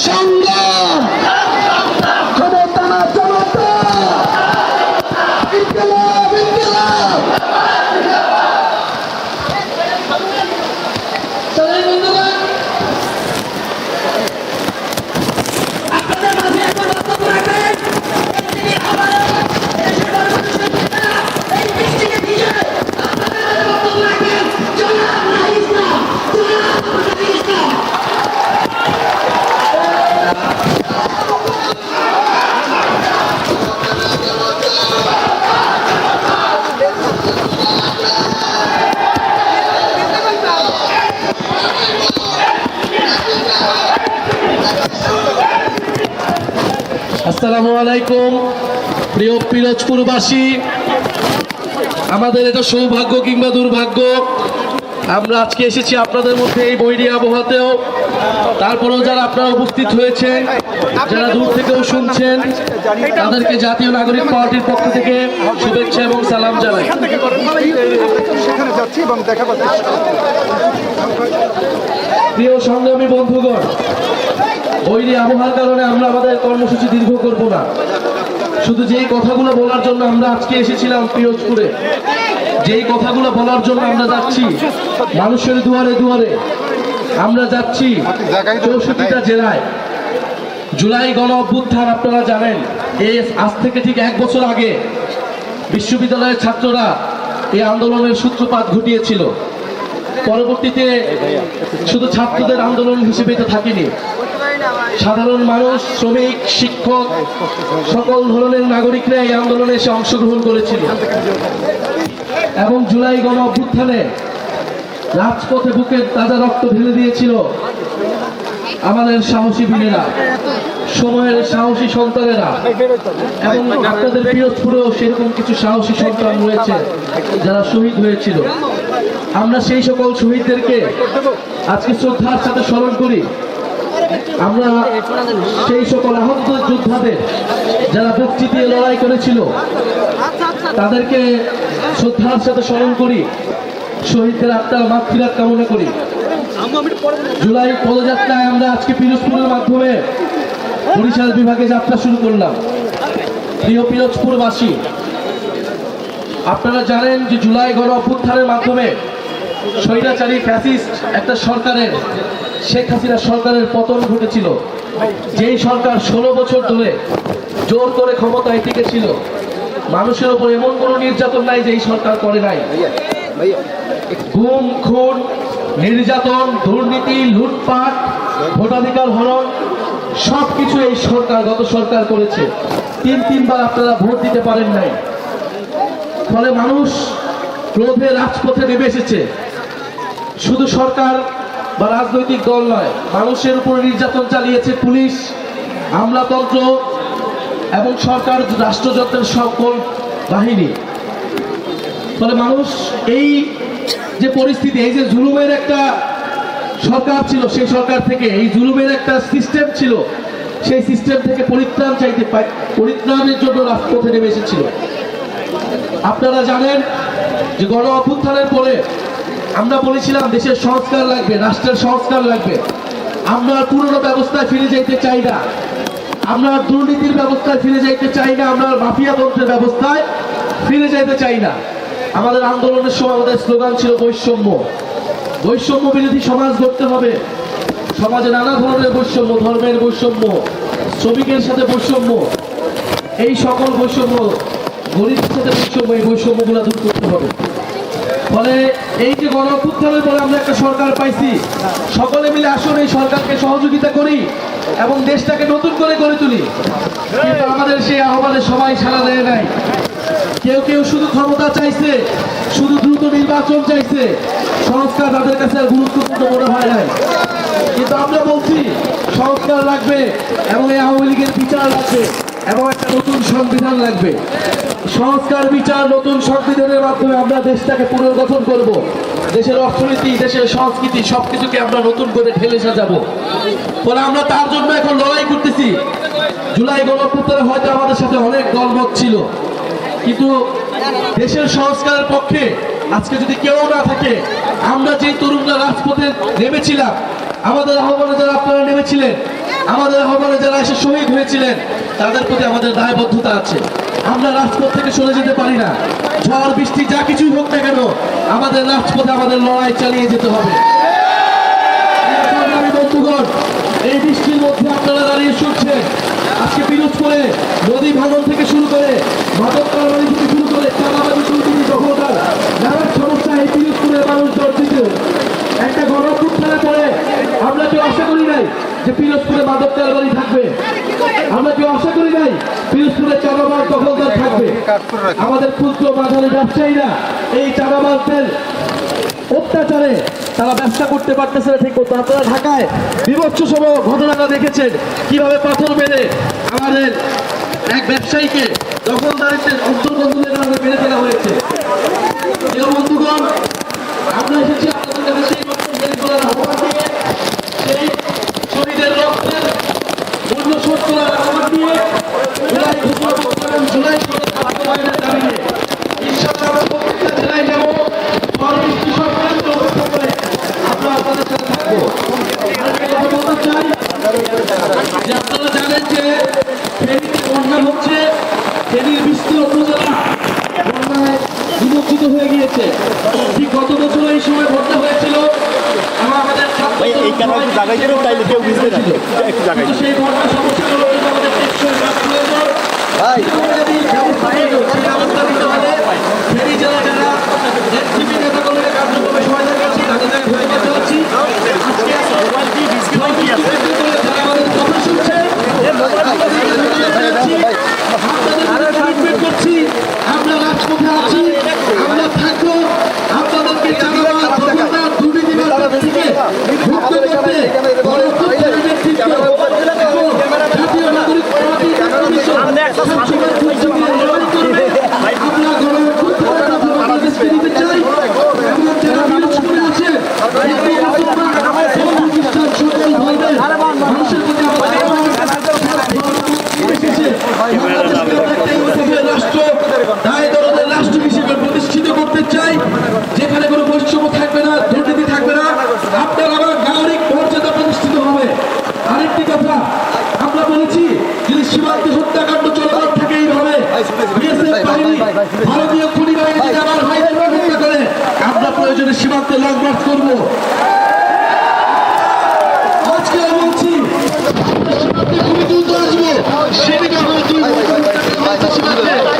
সংগ্রাম আসসালামু আলাইকুম, প্রিয় পিরোজপুরবাসী। আমাদের এটা সৌভাগ্য কিংবা দুর্ভাগ্য, আমরা আজকে এসেছি আপনাদের মধ্যে এই বৈরী আবহাওয়াতেও। তারপরেও যারা আপনারা উপস্থিত হয়েছেন, যারা দূর থেকেও শুনছেন, তাদেরকে জাতীয় নাগরিক পার্টির পক্ষ থেকে শুভেচ্ছা এবং সালাম জানাই। প্রিয় সংগ্রামী বন্ধুগণ বৈরী আবহাওয়ার কারণে আমরা আমাদের কর্মসূচি দীর্ঘ করব না। শুধু যেই কথাগুলো বলার জন্য আমরা আজকে এসেছিলাম পিরোজপুরে, যেই কথাগুলো বলার জন্য আমরা যাচ্ছি, মানুষের দুয়ারে দুয়ারে আমরা যাচ্ছি চৌষট্টিটা জেলায়। জুলাই গণ অভ্যুত্থান আপনারা জানেন এই আজ থেকে ঠিক এক বছর আগে বিশ্ববিদ্যালয়ের ছাত্ররা এই আন্দোলনের সূত্রপাত ঘটিয়েছিল। পরবর্তীতে শুধু ছাত্রদের আন্দোলন হিসেবে এটা থাকেনি সাধারণ মানুষ, শ্রমিক, শিক্ষক, সকল ধরনের নাগরিকরা এই আন্দোলনে এসে অংশগ্রহণ করেছিল। এবং জুলাই গণ অভ্যুত্থানে রাজপথে বুকের তাজা রক্ত ঢেলে দিয়েছিল আমাদের সাহসী বীরেরা, সময়ের সাহসী সন্তানেরা। এবং আপনাদের পিরোজপুরেও সেরকম কিছু সাহসী সন্তান রয়েছে যারা শহীদ হয়েছিল। আমরা সেই সকল শহীদদেরকে আজকে শ্রদ্ধার সাথে স্মরণ করি। আমরা সেই সকল আহত যোদ্ধাদের যারা বক্তি দিয়ে লড়াই করেছিল, তাদেরকে শ্রদ্ধার সাথে স্মরণ করি, শহীদদের আত্মার মাতৃরাত কামনা করি। জুলাই পদযাত্রায় আমরা আজকে পিরোজপুরের মাধ্যমে বরিশাল বিভাগে যাত্রা শুরু করলাম। প্রিয় পিরোজপুরবাসী, আপনারা জানেন যে জুলাই গণ অভ্যুত্থানের মাধ্যমে স্বৈরাচারী ফ্যাসিস্ট একটা সরকারের, শেখ হাসিনা সরকারের পতন ঘটেছিল। যেই সরকার ষোলো বছর ধরে জোর করে ক্ষমতায় টিকেছিল, মানুষের উপর এমন কোনো নির্যাতন নাই যে এই সরকার করে নাই। গুম, খুন, নির্যাতন, দুর্নীতি, লুটপাট, ভোটাধিকার হরণ সব কিছু এই সরকার, গত সরকার করেছে। তিন, তিনবার আপনারা ভোট দিতে পারেন নাই। ফলে মানুষ ক্রোধে রাজপথে নেমে এসেছে। শুধু সরকার বা রাজনৈতিক দল নয়, মানুষের উপর নির্যাতন চালিয়েছে পুলিশ আমলাতন্ত্র এবং সরকার রাষ্ট্রযন্ত্রের সকল বাহিনী। ফলে মানুষ এই যে পরিস্থিতি, এই যে জুলুমের একটা সরকার ছিল, সেই সরকার থেকে, এই জুলুমের একটা সিস্টেম ছিল, সেই সিস্টেম থেকে পরিত্রাণ চাইতে পরিত্রাণের জন্য রাজপথে নেমে এসেছিল। আপনারা জানেন যে গণ অভ্যুত্থানের পরে আমরা বলেছিলাম দেশের সংস্কার লাগবে, রাষ্ট্রের সংস্কার লাগবে। আমরা পুরনো ব্যবস্থায় ফিরে যেতে চাই না। আমরা দুর্নীতির ব্যবস্থায় ফিরে যেতে চাই না, আমরা মাফিয়া তন্ত্রের ব্যবস্থায় ফিরে যেতে চাই না। আমাদের আন্দোলনের সময় আমাদের স্লোগান ছিল বৈষম্য। বৈষম্য বিরোধী সমাজ গড়তে হবে। সমাজে নানা ধরনের বৈষম্য, ধর্মের বৈষম্য, শ্রমিকের সাথে বৈষম্য। এই সকল বৈষম্য, গরিবের সাথে বৈষম্য, এই বৈষম্যগুলো দূর করতে হবে। ফলে এই যে গণ পরে আমরা একটা সরকার পাইছি, সকলে মিলে আসুন এই সরকারকে সহযোগিতা করি এবং দেশটাকে নতুন করে গড়ে তুলি। কিন্তু আমাদের সেই আহ্বানে সবাই সাড়া দেয় নাই। কেউ কেউ শুধু ক্ষমতা চাইছে, শুধু দ্রুত নির্বাচন চাইছে। সংস্কার তাদের কাছে আর গুরুত্বপূর্ণ মনে হয় নাই। কিন্তু আমরা বলছি, সংস্কার লাগবে এবং এই আওয়ামী লীগের বিচার লাগবে এবং নতুন সংবিধান লাগবে। সংস্কার, বিচার, নতুন সংবিধানের মাধ্যমে আমরা দেশটাকে পুনর্গঠন করব। দেশের অর্থনীতি, দেশের সংস্কৃতি, সবকিছুকে আমরা নতুন করে ঢেলে সাজাবো। ফলে আমরা তার জন্য এখন লড়াই করতেছি। জুলাই গণঅভ্যুত্থানে হয়তো আমাদের সাথে অনেক দলমত ছিল। কিন্তু দেশের সংস্কারের পক্ষে আজকে যদি কেউ না থাকে, আমরা যে তরুণরা রাজপথে নেমেছিলাম, আমাদের আহ্বানে যারা আপনারা নেমেছিলেন আমাদের আহ্বানে যারা এসে শহীদ হয়েছিলেন, তাদের প্রতি আমাদের দায়বদ্ধতা আছে। আমরা রাজপথ থেকে সরে যেতে পারি না। ঝড়, বৃষ্টি, যা কিছুই হোক না কেন, আমাদের রাজপথে আমাদের লড়াই চালিয়ে যেতে হবে। বন্ধুগণ, এই বৃষ্টির মধ্যে আপনারা দাঁড়িয়ে শুনছেন। আজকে পিরোজপুরে নদী ভাঙন থেকে শুরু করে মাদক কারবারি থেকে শুরু করে চাঁদাবাজি দুর্নীতি দখলদার নানান সমস্যা এই পিরোজপুরের মানুষ দর্শিত একটা গণপুত্থানে পরে আমরা কেউ আশা করি নাই যে পিরোজপুরে মাদক কারবারি থাকবে। আমরা কেউ আশা করি নাই পিরোজপুরে চাঁদাবাজ দখলদার থাকবে। আমাদের ক্ষুদ্র মাঝারি ব্যবসায়ীরা এই চাঁদাবাজদের অত্যাচারে তারা ব্যবসা করতে পারতেছে না ঠিক মতো। আপনারা ঢাকায় বিভৎস সম ঘটনাটা দেখেছেন। কীভাবে পাথর মেরে আমাদের এক ব্যবসায়ীকে দখলদারিত্বের অন্তর্বন্ধনের কারণে মেরে ফেলা হয়েছে। বন্ধুগণ, আমরা এসেছি আপনাদের কাছে সেই বক্তব্য বের করার আহ্বান দিয়ে সেই শহীদের রক্তের মূল্য শোধ করার আহ্বান দিয়ে জুলাই ঘোষণা এবং জুলাই করে বাস্তবায়নের দাবি নিয়ে ইনশাআল্লাহ আমরা প্রত্যেকটা জেলায় যাব পরবর্তী সংক্রান্ত অপেক্ষা করে আমরা আপনাদের সাথে থাকব আরেকটা কথা বলতে চাই যে আপনারা হচ্ছে ফেনীর বিস্তীর্ণ উপজেলা বন্যায় হয়ে গিয়েছে ঠিক গত বছর এই সময় বন্যা হয়েছিল এবং আমাদের এই একটু জায়গায় তাইলে কেউ কিন্তু সেই বন্যা ভারতীয় কুড়িবাহিনী আমার ভাইয়ের বিরোধিতা করে আমরা প্রয়োজনে সীমান্তে লং মার্চ করব আজকে বলছি সীমান্তে খুবই দ্রুত আসব সেদিকে আমরা দুই সীমান্তে